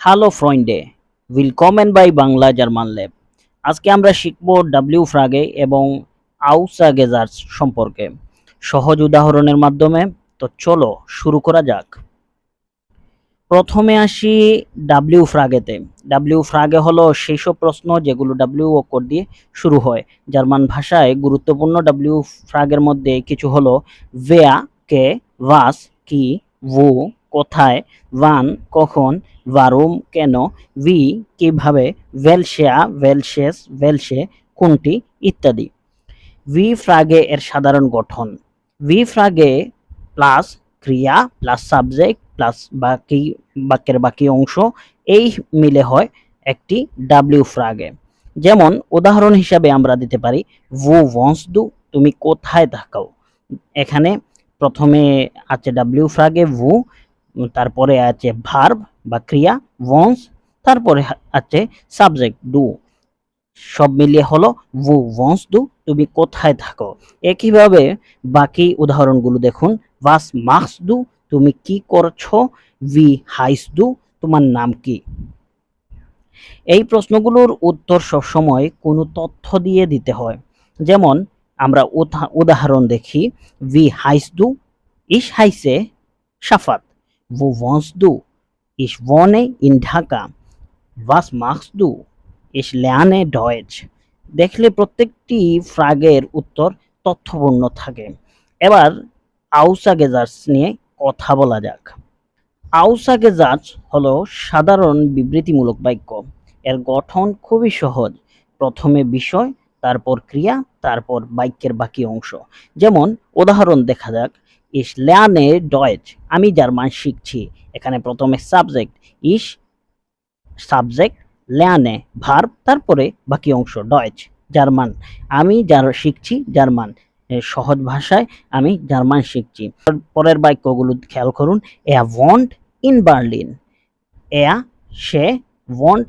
Hello ফ্রয়েন্ডে willkommen বাই Bangla German lab আজকে আমরা শিখব ডাব্লিউ ফ্রাগে এবং আউসা গেজার্স সম্পর্কে। সহজ উদাহরণের মাধ্যমে, তো চলো শুরু করা যাক। প্রথমে আসি ডাব্লিউ ফ্রাগেতে ডাব্লিউ ফ্রাগে হলো সেই সব প্রশ্ন যেগুলো ডাব্লিউ অক্ষর দিয়ে শুরু হয়। জার্মান ভাষায় গুরুত্বপূর্ণ ডাব্লিউ ফ্রাগের মধ্যে কিছু হলো ভেয়া কে ভাস কি ভু কোথায়, ওয়ান, কখন ভারুম কেন ভি কীভাবে ভেলশেয়া ভেলশেস ভেলশে কোনটি, ইত্যাদি। ভি ফ্রাগে এর সাধারণ গঠন। ভি ফ্রাগে প্লাস ক্রিয়া, প্লাস সাবজেক্ট, প্লাস বাকি, বাক্যের বাকি অংশ, এই মিলে হয় একটি ডাব্লিউ ফ্রাগে। যেমন, উদাহরণ হিসাবে আমরা দিতে পারি, ভু ওয়ান্স ডু, তুমি কোথায় থাকাও এখানে প্রথমে আছে ডাব্লিউ ফ্রাগে ভু তারপরে আছে ভার্ব বা ক্রিয়া ওয়ান্স তারপরে আছে সাবজেক্ট ডু সব মিলিয়ে হলো ভু ওয়ান্স ডু তুমি কোথায় থাকো। একইভাবে বাকি উদাহরণগুলো দেখুন। ভাস মার্কস ডু তুমি কি করছ? ভি হাইস ডু তোমার নাম কি? এই প্রশ্নগুলোর উত্তর সবসময় কোনো তথ্য দিয়ে দিতে হয়। যেমন, আমরা উদাহ- উদাহরণ দেখি। V হাইস do is হাইসে Safat. Wo wohnst du? Ich wohne in Dhaka. Was machst du? Ich lerne Deutsch. দেখলে প্রত্যেকটি ফ্রাগের উত্তর তথ্যপূর্ণ থাকে এবার আউসা গেজার্স নিয়ে কথা বলা যাক আউসা গেজার্স হলো সাধারণ বিবৃতিমূলক বাক্য এর গঠন খুবই সহজ প্রথমে বিষয় তারপর ক্রিয়া তারপর বাক্যের বাকি অংশ যেমন উদাহরণ দেখা যাক ইস লেয়ানে ডয়েজ আমি জার্মান শিখছি। এখানে প্রথমে সাবজেক্ট ইস, সাবজেক্ট লেয়ানে, ভার্ব, তারপরে বাকি অংশ ডয়েজ জার্মান। আমি যার শিখছি জার্মান। সহজ ভাষায় আমি জার্মান শিখছি। পরের বাক্যগুলো খেয়াল করুন। এয়া ওয়ন্ট ইন বার্লিন এয়া সে ওয়ন্ট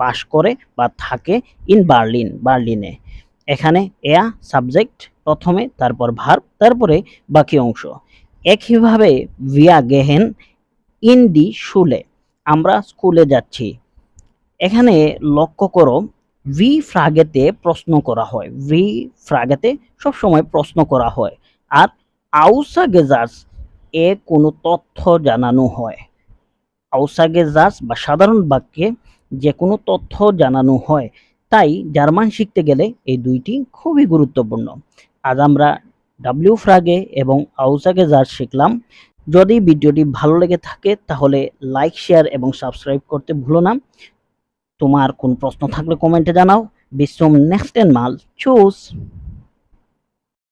বাস করে বা থাকে ইন বার্লিন বার্লিনে এখানে এয়া সাবজেক্ট প্রথমে, তারপর ভার্ব, তারপরে বাকি অংশ। একইভাবে ভিয়া গেহেন ইন দি শুলে। আমরা স্কুলে যাচ্ছি। এখানে লক্ষ্য করো, ভি ফ্রাগেতে প্রশ্ন করা হয়। ভি ফ্রাগেতে সবসময় প্রশ্ন করা হয়। আর আউসা গেজার্স এ কোনো তথ্য জানানো হয়। আউসা গেজার্স বা সাধারণ বাক্যে যে কোনো তথ্য জানানো হয়। তাই জার্মান শিখতে গেলে এই দুইটি খুবই গুরুত্বপূর্ণ। আজ আমরা ডাব্লিউ ফ্রাগে এবং আউসাকে যার শিখলাম, যদি ভিডিওটি ভালো লেগে থাকে তাহলে লাইক শেয়ার এবং সাবস্ক্রাইব করতে ভুলো না। তোমার কোন প্রশ্ন থাকলে কমেন্টে জানাও। বিশ্রম নেক্সট এন্ড মাল চুজ